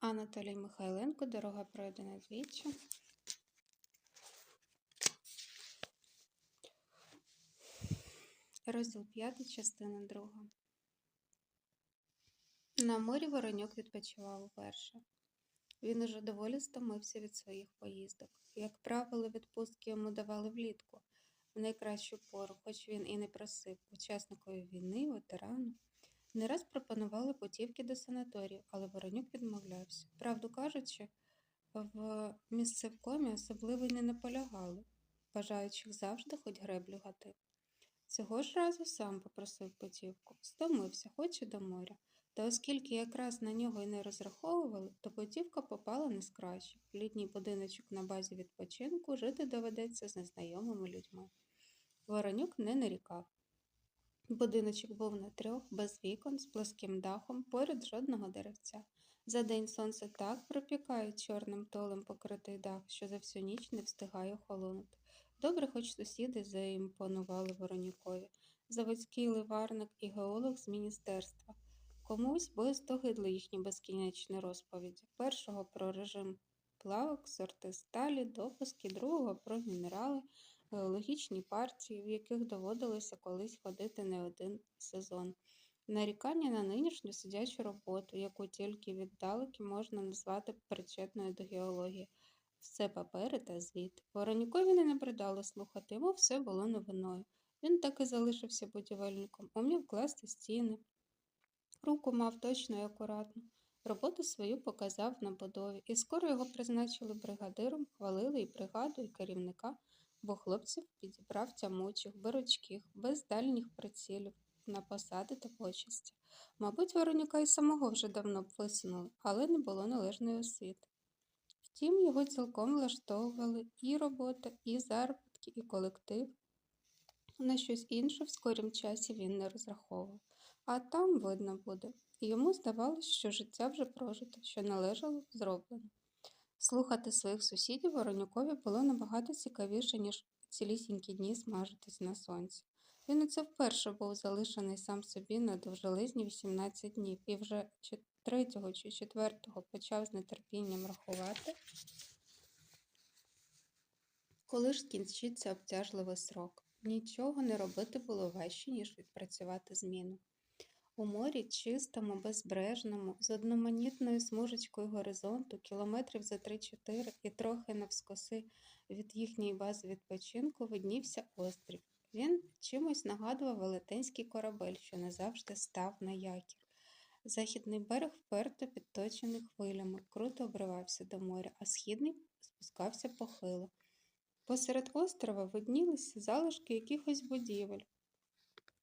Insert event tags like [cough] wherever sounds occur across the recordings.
Анатолій Михайленко, дорога пройдена двічі. Розділ 5, частина 2. На морі Вороньок відпочивав уперше. Він уже доволі стомився від своїх поїздок. Як правило, відпустки йому давали влітку, в найкращу пору, хоч він і не просив учасникові війни, ветерану. Не раз пропонували путівки до санаторію, але Воронюк відмовлявся. Правду кажучи, в місцевкомі особливо й не наполягали, бажаючих завжди хоч греблю гати. Цього ж разу сам попросив путівку, стомився, хоч і до моря. Та оскільки якраз на нього й не розраховували, то путівка попала не з кращих. Літній будиночок на базі відпочинку жити доведеться з незнайомими людьми. Воронюк не нарікав. Будиночок був на трьох, без вікон, з плоским дахом, поряд жодного деревця. За день сонце так пропікає чорним толем покритий дах, що за всю ніч не встигає охолонути. Добре, хоч сусіди заімпонували Воронюкові, заводський ливарник і геолог з міністерства. Комусь боєстогидли їхні безкінечні розповіді. Першого про режим плавок, сорти сталі, допуски, другого про мінерали, геологічні партії, в яких доводилося колись ходити не один сезон. Нарікання на нинішню сидячу роботу, яку тільки віддалеки можна назвати причетною до геології. Все папери та звіт. Воронюкові не набридало слухати, йому все було новиною. Він так і залишився будівельником, умів класти стіни. Руку мав точно і акуратно. Роботу свою показав на будові, і скоро його призначили бригадиром, хвалили і бригаду, і керівника, бо хлопців підібрав тямучих, беручких, без дальніх прицілів на посади та почесті. Мабуть, Воронюка й самого вже давно б висунули, але не було належної освіти. Втім, його цілком влаштовували і робота, і заробітки, і колектив. На щось інше в скорім часі він не розраховував. А там видно буде. І йому здавалось, що життя вже прожито, що належало зроблено. Слухати своїх сусідів Воронюкові було набагато цікавіше, ніж цілісінькі дні смажитись на сонці. Він оце вперше був залишений сам собі на довжелезні 18 днів і вже третього чи четвертого почав з нетерпінням рахувати, коли ж скінчиться обтяжливий срок. Нічого не робити було важче, ніж відпрацювати зміну. У морі, чистому, безбрежному, з одноманітною смужечкою горизонту, кілометрів за 3-4 і трохи навскоси від їхньої бази відпочинку виднівся острів. Він чимось нагадував велетенський корабель, що не завжди став на якір. Західний берег вперто підточений хвилями, круто обривався до моря, а східний спускався похило. Посеред острова виднілися залишки якихось будівель.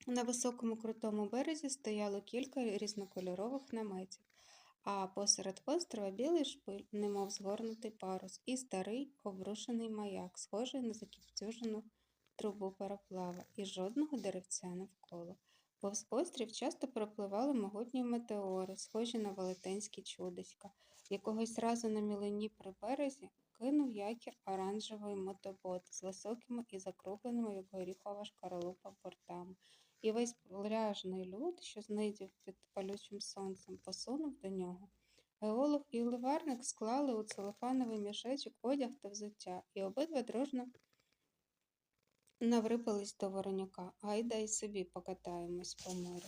На високому крутому березі стояло кілька різнокольорових наметів, а посеред острова білий шпиль, немов згорнутий парус, і старий обрушений маяк, схожий на закіптюжену трубу пароплава, і жодного деревця навколо. Повз острів часто пропливали могутні метеори, схожі на велетенські чудиська. Якогось разу на мілині при березі кинув якір оранжевий мотобот з високими і закругленими, як горіхова шкаралупа бортами, і весь пляжний люд, що знидів під палючим сонцем, посунув до нього. Геолог і ливарник склали у целофановий мішечок одяг та взуття, і обидва дружно наврипались до воронюка. Гайда й собі покатаємось по морю.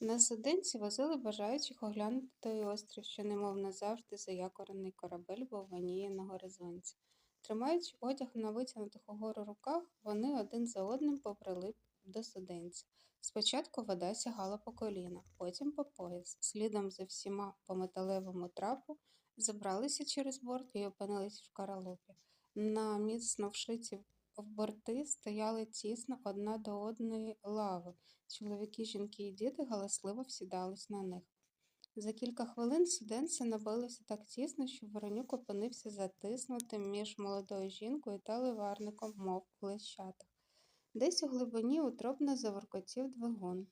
На суденці возили бажаючих оглянути той острів, що, немов назавжди, заякорений корабель бовваніє на горизонті. Тримаючи одяг на витягнутих угору руках, вони один за одним побрели до суденця. Спочатку вода сягала по коліна, потім по пояс. Слідом за всіма по металевому трапу забралися через борт і опинились в каралупі. На міцно вшиті в борти стояли тісно одна до одної лави. Чоловіки, жінки і діти галасливо всідались на них. За кілька хвилин суденце набилося так тісно, що Воронюк опинився затиснутим між молодою жінкою та ливарником, мов у лещатах. Десь у глибині утробно заворкотів двигун.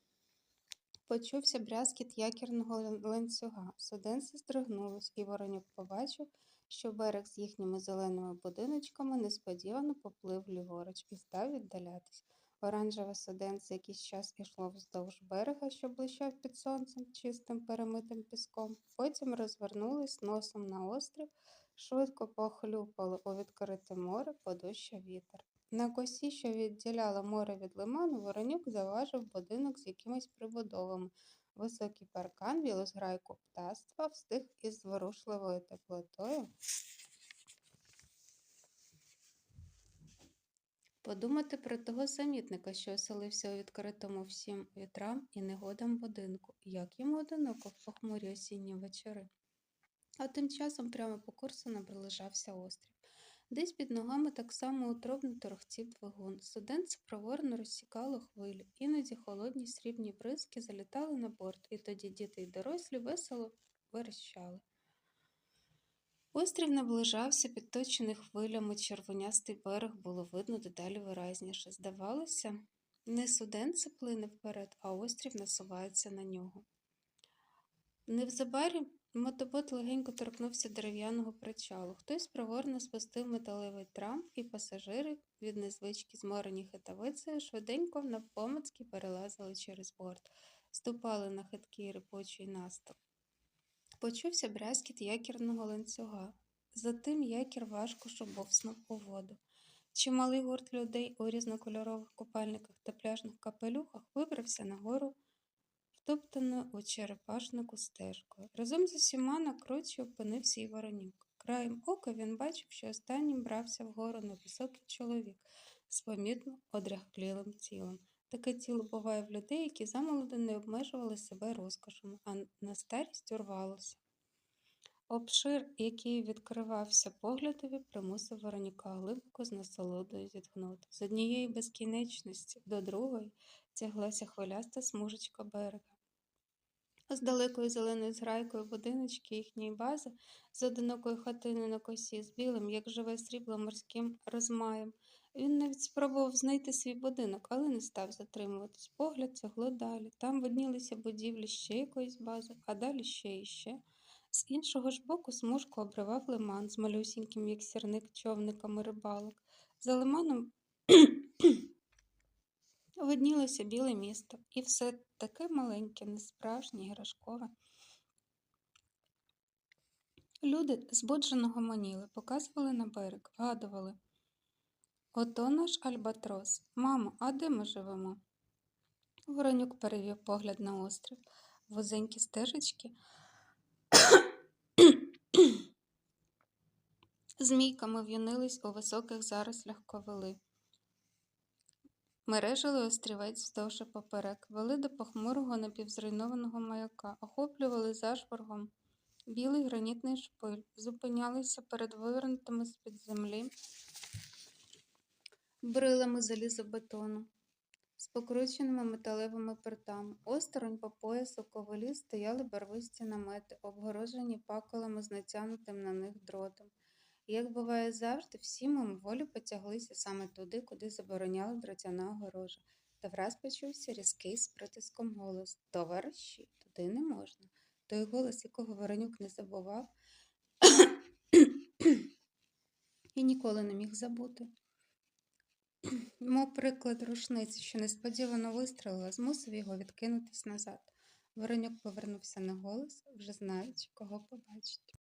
Почувся брязкіт якірного ланцюга. Суденце здригнулось, і Воронюк побачив, що берег з їхніми зеленими будиночками несподівано поплив ліворуч і став віддалятись. Оранжеве суденце якийсь час ішло вздовж берега, що блищав під сонцем, чистим перемитим піском. Потім розвернулись носом на острів, швидко похлюпало у відкрите море, подущав вітер. На косі, що відділяла море від лиману, Воронюк заважив будинок з якимись прибудовами. Високий паркан, білу зграйку птаства встиг із зворушливою теплотою подумати про того самітника, що оселився у відкритому всім вітрам і негодам будинку, як йому одиноко в похмурі осінні вечори. А тим часом прямо по курсу наближався острів. Десь під ногами так само утробно торохтів двигун. Студент проворно розсікало хвилі, іноді холодні срібні бризки залітали на борт, і тоді діти й дорослі весело верещали. Острів наближався, підточений хвилями, червонястий берег було видно дедалі виразніше. Здавалося, не суденце плине вперед, а острів насувається на нього. Невзабарі мотобот легенько торкнувся дерев'яного причалу. Хтось проворно спустив металевий трам, і пасажири, від незвички зморені хитавицею, швиденько навпомацьки перелазили через борт, ступали на хиткий рипучий наступ. Почувся брязкіт якірного ланцюга. Затим якір важко шубовснув у воду. Чималий гурт людей у різнокольорових купальниках та пляжних капелюхах вибрався нагору, втоптаною у черепашнику стежкою. Разом з усіма на кроці опинився і воронюк. Краєм ока він бачив, що останнім брався вгору невисокий чоловік з помітно одряхлілим тілом. Таке тіло буває в людей, які замолоду не обмежували себе розкошами, а на старість урвалося. Обшир, який відкривався поглядові, примусив Воронюка глибоко з насолодою зітхнути. З однієї безкінечності до другої тяглася хвиляста смужечка берега. З далекою зеленою зграйкою будиночки їхньої бази, з одинокою хатиною на косі, з білим, як живе срібло морським розмаєм. Він навіть спробував знайти свій будинок, але не став затримуватись. Погляд цягло далі. Там виднілися будівлі ще якоїсь бази, а далі ще і ще. З іншого ж боку смужку обривав лиман з малюсіньким, як сірник, човниками рибалок. За лиманом виднілося біле місто, і все таке маленьке, несправжнє, іграшкове. Люди збуджено гомоніли, показували на берег, вгадували. Ото наш Альбатрос. Мамо, а де ми живемо? Воронюк перевів погляд на острів. Вузенькі стежечки змійками в'юнились у високих зарослях ковили. Мережили острівець вздовж і поперек, вели до похмурого напівзруйнованого маяка, охоплювали зашваргом білий гранітний шпиль, зупинялися перед вивернутими з-під землі брилами залізобетону, з покрученими металевими пертами. Осторонь по поясу ковалі стояли барвисті намети, обгорожені паколами з натягнутим на них дротом. Як буває завжди, всі мимоволі потяглися саме туди, куди забороняла дротяна огорожа, та враз почувся різкий з притиском голос Товариші, туди не можна. Той голос, якого Воронюк не забував [coughs] і ніколи не міг забути. [coughs] Мов приклад рушниці, що несподівано вистрелила, змусив його відкинутись назад. Воронюк повернувся на голос, вже знаючи, кого побачить.